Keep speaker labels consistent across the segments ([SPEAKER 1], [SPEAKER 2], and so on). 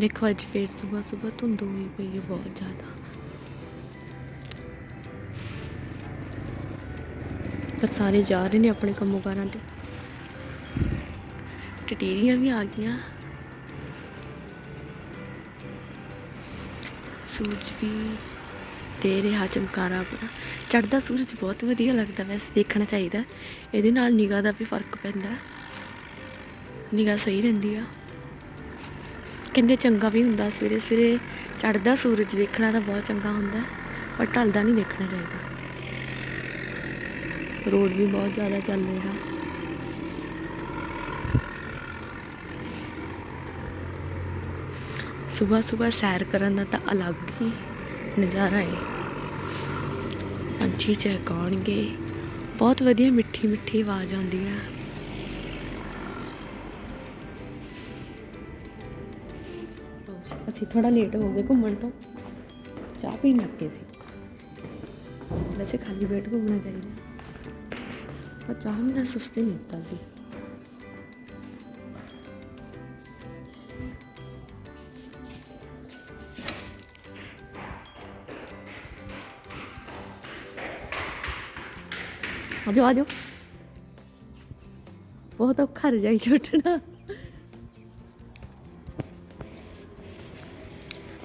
[SPEAKER 1] ਦੇਖੋ ਅੱਜ ਫੇਰ ਸਵੇਰ ਸਵੇਰ ਧੁੰਦ ਹੋਈ ਪਈ ਹੈ ਬਹੁਤ ਜ਼ਿਆਦਾ। ਪਰ ਸਾਰੇ ਜਾ ਰਹੇ ਨੇ ਆਪਣੇ ਕੰਮੋਂ ਕਾਰਾਂ ਤੇ। ਟਟੀਰੀਆਂ ਵੀ ਆ ਗਈਆਂ। ਸੂਰਜ ਵੀ ਦੇ ਰਿਹਾ ਚਮਕਾਰਾ ਆਪਣਾ। ਚੜਦਾ ਸੂਰਜ ਬਹੁਤ ਵਧੀਆ ਲੱਗਦਾ ਵੈਸੇ ਦੇਖਣਾ ਚਾਹੀਦਾ। ਇਹਦੇ ਨਾਲ ਨਿਗਾਹ ਦਾ ਵੀ ਫ਼ਰਕ ਪੈਂਦਾ। ਨਿਗਾਹ ਸਹੀ ਰਹਿੰਦੀ ਆ। ਕਹਿੰਦੇ ਚੰਗਾ ਵੀ ਹੁੰਦਾ, ਸਵੇਰੇ ਸਵੇਰੇ ਚੜ੍ਹਦਾ ਸੂਰਜ ਦੇਖਣਾ ਤਾਂ ਬਹੁਤ ਚੰਗਾ ਹੁੰਦਾ, ਪਰ ਢਲਦਾ ਨਹੀਂ ਦੇਖਣਾ ਚਾਹੀਦਾ। ਰੋਡ ਵੀ ਬਹੁਤ ਜ਼ਿਆਦਾ ਚੱਲ ਰਿਹਾ। ਸਵੇਰ ਸਵੇਰ ਸੈਰ ਕਰਨ ਦਾ ਤਾਂ ਅਲੱਗ ਹੀ ਨਜ਼ਾਰਾ ਹੈ ਪੰਛੀ ਚਹਿਕਾਉਣਗੇ, ਬਹੁਤ ਵਧੀਆ ਮਿੱਠੀ ਮਿੱਠੀ ਆਵਾਜ਼ ਆਉਂਦੀ ਹੈ ਅਸੀਂ ਥੋੜਾ ਲੇਟ ਹੋ ਗਏ ਘੁੰਮਣ ਤੋਂ। ਚਾਹ ਪੀਣ ਲੱਗੇ ਸੀ। ਵੈਸੇ ਖਾਲੀ ਪੇਟ ਘੁੰਮਣਾ ਚਾਹੀਦਾ। ਪਰ ਚਾਹ ਮੇਰਾ ਸੁਸਤੀ ਨਹੀਂ ਦਿੱਤਾ ਸੀ। ਆਜੋ ਆਜੋ। ਬਹੁਤ ਔਖਾ ਰਜਾਈ ਛੁੱਟਣਾ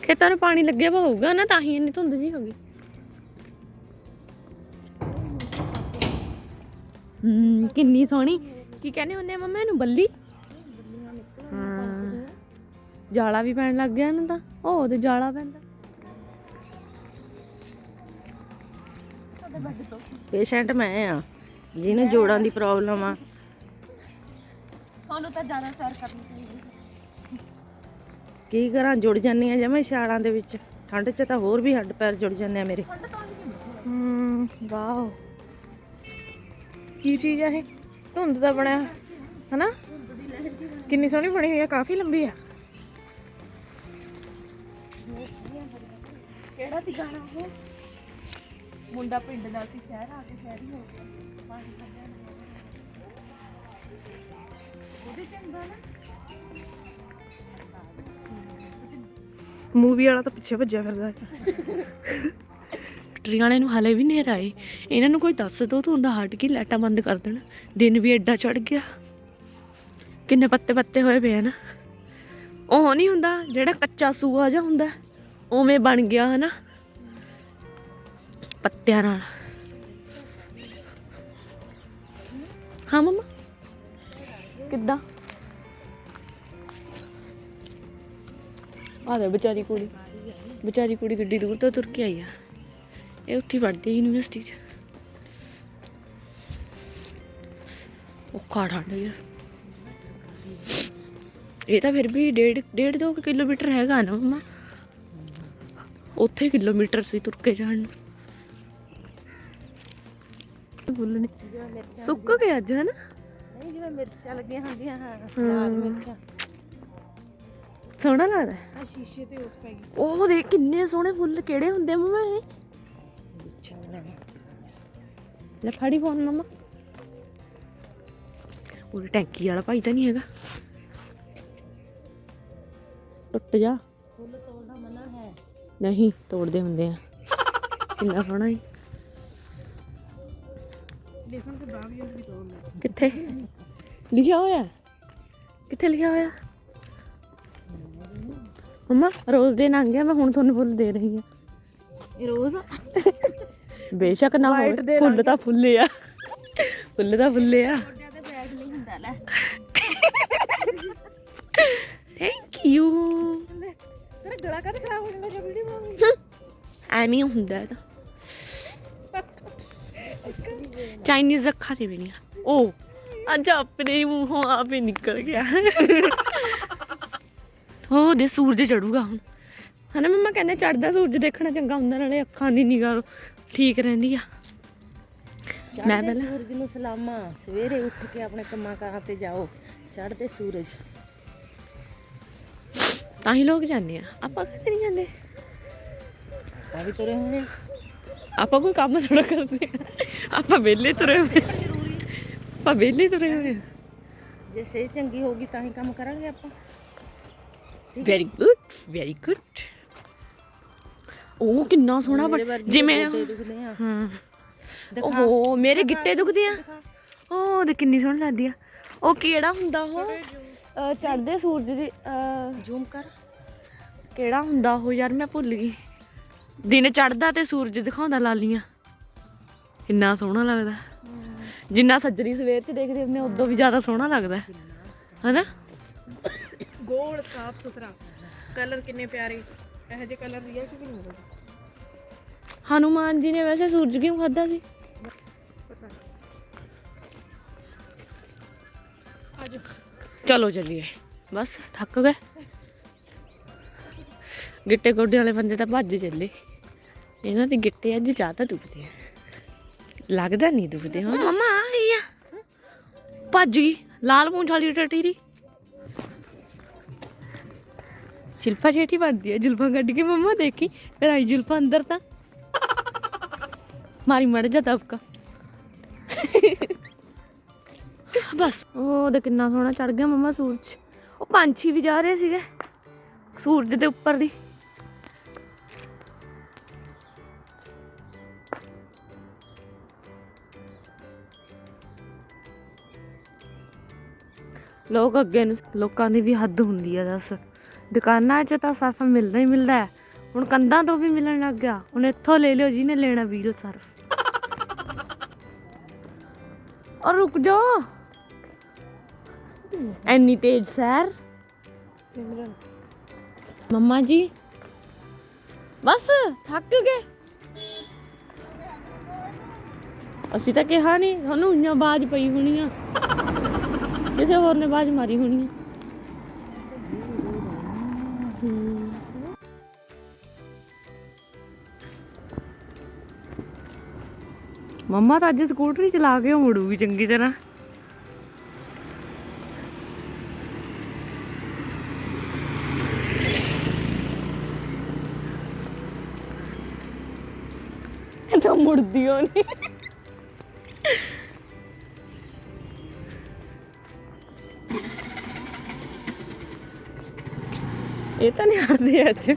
[SPEAKER 1] ਖੇਤਾਂ ਨੂੰ ਪਾਣੀ ਲੱਗਿਆ ਵਾ ਹੋਊਗਾ ਨਾ, ਤਾਂ ਹੀ ਇੰਨੀ ਧੁੰਦ ਜੀ ਹੋ ਗਈ। ਹੂੰ, ਕਿੰਨੀ ਸੋਹਣੀ। ਕੀ ਕਹਿੰਦੇ ਹੁੰਦੇ ਮੰਮਾ ਇਹਨੂੰ, ਬੱਲੀ? ਹਾਂ। ਜਾਲਾ ਵੀ ਪੈਣ ਲੱਗ ਗਿਆ ਇਹਨਾਂ ਦਾ ਉਹ ਤੇ ਜਾਲਾ ਪੈਂਦਾ।
[SPEAKER 2] ਪੇਸ਼ੈਂਟ ਮੈਂ ਆ, ਜਿਹਨੂੰ ਜੋੜਾਂ ਦੀ ਪ੍ਰੋਬਲਮ ਆ।
[SPEAKER 1] ਤੁਹਾਨੂੰ ਤਾਂ ਜ਼ਿਆਦਾ ਸੈਰ ਕਰਨੀ ਚਾਹੀਦੀ
[SPEAKER 2] ਕੀ ਕਰਾਂ ਜੁੜ ਜਾਂਦੀ ਆ ਜਮੇ ਛਾਲਾਂ ਦੇ ਵਿੱਚ। ਠੰਡ 'ਚ ਤਾਂ ਹੋਰ ਵੀ ਹੱਡ ਪੈਰ ਜੁੜ ਜਾਂਦੇ ਆ ਮੇਰੇ। ਹੂੰ ਵਾਓ। ਕੀ ਚੀਜ਼ ਆ ਇਹ? ਧੁੰਦ ਦਾ ਬਣਿਆ ਹਨਾ? ਕਿੰਨੀ ਸੋਹਣੀ ਬਣੀ ਹੋਈ ਆ ਕਾਫੀ ਲੰਬੀ ਆ।
[SPEAKER 1] ਕਿਹੜਾ ਸੀ ਗਾਣਾ ਉਹ? ਮੁੰਡਾ ਪਿੰਡ ਦਾ ਸੀ ਸ਼ਹਿਰ ਆ ਕੇ ਸ਼ਹਿਰੀ ਹੋ ਗਿਆ। ਪਾਣੀ ਕੱਢਿਆ ਉਹਦੇ ਚੰਗਾ ਨਾ
[SPEAKER 2] ਮੂਵੀ ਵਾਲਾ ਤਾਂ ਪਿੱਛੇ ਭੱਜਿਆ ਫਿਰਦਾ
[SPEAKER 1] ਫੈਕਟਰੀ ਵਾਲਿਆਂ ਨੂੰ ਹਲੇ ਵੀ ਨੇਰ ਆਏ। ਇਹਨਾਂ ਨੂੰ ਕੋਈ ਦੱਸ ਦੋ, ਤੂੰ ਹੁੰਦਾ ਹਟ ਕੇ ਲਾਈਟਾਂ ਬੰਦ ਕਰ ਦੇਣ। ਦਿਨ ਵੀ ਐਡਾ ਚੜ ਗਿਆ। ਕਿੰਨੇ ਪੱਤੇ ਪੱਤੇ ਹੋਏ ਪਏ ਆ ਨਾ। ਉਹ ਨਹੀਂ ਹੁੰਦਾ, ਜਿਹੜਾ ਕੱਚਾ ਸੂਆ ਜਿਹਾ ਹੁੰਦਾ, ਉਵੇਂ ਬਣ ਗਿਆ ਹਨਾ। ਪੱਤਿਆਂ ਨਾਲ। ਹਾਂ ਮਮਾ। ਕਿੱਦਾਂ? ਆ ਦੇ ਵਿਚਾਰੀ ਕੁੜੀ। ਵਿਚਾਰੀ ਕੁੜੀ ਗੱਡੀ ਦੂਰ ਤੋਂ ਤੁਰ ਕੇ ਆਈ ਆ। ਇਹ ਉੱਥੇ ਹੀ ਪੜ੍ਹਦੀ ਹੈ ਯੂਨੀਵਰਸਿਟੀ 'ਚ। ਔਖਾ ਠੰਡ ਹੈ ਇਹ ਤਾਂ ਫਿਰ ਵੀ ਡੇਢ ਡੇਢ ਦੋ ਕੁ ਕਿਲੋਮੀਟਰ ਹੈਗਾ ਨਾ ਮਮਾ। ਉੱਥੇ ਕਿਲੋਮੀਟਰ ਸੀ ਤੁਰ ਕੇ ਜਾਣ ਨੂੰ। ਨੇ ਸੁੱਕ ਗਏ ਅੱਜ ਹਨਾ?
[SPEAKER 2] ਨਹੀਂ ਜਿਵੇਂ ਮਿਰਚਾਂ ਲੱਗੀਆਂ ਹੁੰਦੀਆਂ। ਹਾਂ।
[SPEAKER 1] ਲਾਲ
[SPEAKER 2] ਮਿਰਚਾਂ।
[SPEAKER 1] ਸੋਹਣਾ ਲੱਗਦਾ।
[SPEAKER 2] ਆ ਸ਼ੀਸ਼ੇ ਤੇ ਉਸ ਪੈ ਗਈ।
[SPEAKER 1] ਉਹ ਦੇਖ ਕਿੰਨੇ ਸੋਹਣੇ ਫੁੱਲ ਕਿਹੜੇ ਹੁੰਦੇ ਮਮਾ ਇਹ? ਲੈ ਫੜੀ ਫੋਨ ਮਮਾ। ਉਹ ਟੈਂਕੀ ਵਾਲਾ ਭਾਈ ਤਾਂ ਨਹੀਂ ਹੈਗਾ। ਟੁੱਟ ਜਾ।
[SPEAKER 2] ਫੁੱਲ ਤੋੜਨਾ ਮਨਾ ਹੈ।
[SPEAKER 1] ਨਹੀਂ ਤੋੜਦੇ ਹੁੰਦੇ ਆ। ਕਿੰਨਾ ਸੋਹਣਾ ਹੈ
[SPEAKER 2] ਲਿਖਣ ਤੇ ਬਾਅਦ ਵੀ ਤੋੜ ਲੈ
[SPEAKER 1] ਕਿੱਥੇ? ਲਿਖਿਆ ਹੋਇਆ? ਕਿੱਥੇ ਲਿਖਿਆ ਹੋਇਆ? ਮਮਾ ਰੋਜ਼ ਦੇ ਲੰਘ ਗਿਆ ਮੈਂ ਹੁਣ ਤੁਹਾਨੂੰ ਫੁੱਲ ਦੇ ਰਹੀ ਹਾਂ।
[SPEAKER 2] ਇਹ ਰੋਜ਼?
[SPEAKER 1] ਬੇਸ਼ੱਕ ਨਾ
[SPEAKER 2] White
[SPEAKER 1] ਹੋਵੇ ਫੁੱਲ ਤਾਂ ਫੁੱਲੇ ਆ। ਫੁੱਲ ਤਾਂ ਫੁੱਲੇ ਆ।
[SPEAKER 2] ਛੋਟਿਆਂ ਤੇ ਬੈਗ ਨਹੀਂ ਹੁੰਦਾ ਲੈ।
[SPEAKER 1] ਥੈਂਕ ਯੂ
[SPEAKER 2] ਤੇਰਾ ਗਲਾ ਕਦ ਖਰਾਬ ਹੋ ਜਾਂਦਾ ਜਦ ਵੀਡੀਓ ਬਣਾਉਂਦੀ
[SPEAKER 1] ਐਵੇਂ ਹੀ ਹੁੰਦਾ ਤਾਂ। ਚਾਈਨੀਜ਼ ਅੱਖਾਂ ਦੇ ਵੀ ਨਹੀਂ ਉਹ ਅੱਜ ਆਪਣੇ ਹੀ ਮੂੰਹੋਂ ਆਪੇ ਨਿਕਲ ਗਿਆ। ਹੋ ਦੇ ਸੂਰਜ ਚੜੂਗਾ ਹੁਣ। ਹਨਾ ਮੰਮਾ ਕਹਿੰਦੇ ਚੜਦਾ ਸੂਰਜ ਦੇਖਣਾ ਚੰਗਾ ਹੁੰਦਾ ਨਾਲੇ ਅੱਖਾਂ ਦੀ ਨਿਗਾਹ ਠੀਕ ਰਹਿੰਦੀ ਆ। ਮੈਂ ਪਹਿਲਾਂ
[SPEAKER 2] ਸੂਰਜ ਨੂੰ ਸਲਾਮਾਂ ਸਵੇਰੇ ਉੱਠ ਕੇ ਆਪਣੇ ਕੰਮਾਂ ਕਾਰਾਂ ਤੇ ਜਾਓ ਚੜ੍ਹਦੇ ਸੂਰਜ।
[SPEAKER 1] ਤਾਂ ਹੀ ਲੋਕ ਜਾਂਦੇ ਆ। ਆਪਾਂ ਕਿਤੇ ਨਹੀਂ ਜਾਂਦੇ?
[SPEAKER 2] ਆ ਵੀ ਤੁਰੇ ਹੋਣੇ
[SPEAKER 1] ਆਪਾਂ ਕੋਈ ਕੰਮ ਥੋੜਾ ਕਰਦੇ। ਆਪਾਂ ਵਿਹਲੇ ਤੁਰੇ ਹੋਏ। ਆਪਾਂ ਵਿਹਲੇ ਤੁਰੇ ਹੋਏ।
[SPEAKER 2] ਜੇ ਸਿਹਤ ਚੰਗੀ ਹੋਊਗੀ ਤਾਂ ਹੀ ਕੰਮ ਕਰਾਂਗੇ ਆਪਾਂ।
[SPEAKER 1] ਵੈਰੀ ਗੁੱਡ ਵੈਰੀ ਗੁੱਡ ਉਹ ਕਿੰਨਾ ਸੋਹਣਾ ਬਣ ਜਿਵੇਂ ਹਾਂ। ਓਹੋ ਮੇਰੇ ਗਿੱਟੇ ਦੁਖਦੇ ਆ? ਉਹ ਦੇ ਕਿੰਨੀ ਸੋਹਣੀ ਲੱਗਦੀ ਆ। ਉਹ ਕਿਹੜਾ ਹੁੰਦਾ ਉਹ? ਅਹ ਚੜ੍ਹਦੇ ਸੂਰਜ ਦੀ ਅਹ
[SPEAKER 2] ਜ਼ੂਮ ਕਰ।
[SPEAKER 1] ਕਿਹੜਾ ਹੁੰਦਾ ਉਹ ਯਾਰ ਮੈਂ ਭੁੱਲ ਗਈ। ਦਿਨ ਚੜ੍ਹਦਾ ਤੇ ਸੂਰਜ ਦਿਖਾਉਂਦਾ ਲਾਲੀਆਂ। ਕਿੰਨਾ ਸੋਹਣਾ ਲੱਗਦਾ। ਜਿੰਨਾ ਸੱਜਰੀ ਸਵੇਰ ਚ ਦੇਖਦੇ ਹੁੰਦੇ ਉਦੋਂ ਵੀ ਜ਼ਿਆਦਾ ਸੋਹਣਾ ਲੱਗਦਾ। ਹਨਾ?
[SPEAKER 2] ਗੋਲ ਸਾਫ਼ ਸੁਥਰਾ। ਕਲਰ ਕਿੰਨੇ ਪਿਆਰੇ। ਇਹੋ ਜਿਹੇ ਕਲਰ ਰੀਅਲ ਕਿ ਨਹੀਂ ਮਿਲਦੇ?
[SPEAKER 1] ਹਨੂਮਾਨ ਜੀ ਨੇ ਵੈਸੇ ਸੂਰਜ ਕਿਉਂ ਖਾਦਾ ਸੀ?
[SPEAKER 2] ਪਤਾ ਅੱਜ
[SPEAKER 1] ਚਲੋ ਚੱਲੀਏ। ਬਸ ਥੱਕ ਗਏ। ਗਿੱਟੇ ਗੋਡੇ ਵਾਲੇ ਬੰਦੇ ਤਾਂ ਭੱਜ ਚੱਲੇ। ਇਹਨਾਂ ਦੇ ਗਿੱਟੇ ਅੱਜ ਜ਼ਿਆਦਾ ਦੁਖਦੇ ਆ। ਲੱਗਦਾ ਨਹੀਂ ਦੁਖਦੇ ਹਾਂ। ਮਮਾ ਆ ਗਈ ਆ। ਭੱਜ ਗਈ। ਲਾਲ ਪੂੰਛ ਵਾਲੀ ਟਟੀਰੀ। ਸ਼ਿਲਪਾ ਛੇਤੀ ਵੱਢਦੀ ਹੈ। ਜੁਲਫਾਂ ਕੱਢ ਕੇ ਮੰਮਾ ਦੇਖੀ, ਫਿਰ ਆਈ ਜੁਲਫਾਂ ਅੰਦਰ ਤਾਂ। ਮਾਰੀ ਮੜ ਜਾ ਦਬਕਾ। ਬਸ, ਉਹ ਦੇ ਕਿੰਨਾ ਸੋਹਣਾ ਚੜ ਗਿਆ ਮੰਮਾ ਸੂਰਜ। ਉਹ ਪੰਛੀ ਵੀ ਜਾ ਰਹੇ ਸੀਗੇ, ਸੂਰਜ ਦੇ ਉੱਪਰ ਦੀ। ਲੋਕ ਅੱਗੇ ਨੂੰ, ਲੋਕਾਂ ਦੀ ਵੀ ਹੱਦ ਹੁੰਦੀ ਆ, ਦੱਸ। ਦੁਕਾਨਾਂ 'ਚ ਤਾਂ ਸਰਫ ਮਿਲਦਾ ਹੀ ਮਿਲਦਾ ਹੈ। ਹੁਣ ਕੰਧਾਂ ਤੋਂ ਵੀ ਮਿਲਣ ਲੱਗ ਗਿਆ। ਹੁਣ ਇੱਥੋਂ ਲੈ ਲਿਓ ਜਿਹਨੇ ਲੈਣਾ ਵੀਰੋ ਸਰਫ। ਔਰ ਰੁਕ ਜਾ ਐਨੀ ਤੇਜ਼ ਸੈਰ। ਮੰਮਾ ਜੀ, ਬਸ ਥੱਕ ਗਏ। ਅਸੀਂ ਤਾਂ ਕਿਹਾ ਨਹੀਂ ਤੁਹਾਨੂੰ ਇੰਨਾ ਬਾਜ ਪਈ ਹੋਣੀ ਆ। ਕਿਸੇ ਹੋਰ ਨੇ ਬਾਜ ਮਾਰੀ ਹੋਣੀ ਆ। ਮੰਮਾ ਤਾਂ ਅੱਜ ਸਕੂਟਰੀ ਚਲਾ ਕੇ ਮੁੜੂਗੀ ਚੰਗੀ ਤਰ੍ਹਾਂ। ਤਾਂ ਮੁੜਦੀ ਓ ਨਹੀਂ ਇਹ ਤਾਂ ਨਹੀਂ ਹਟਦੇ ਅੱਜ।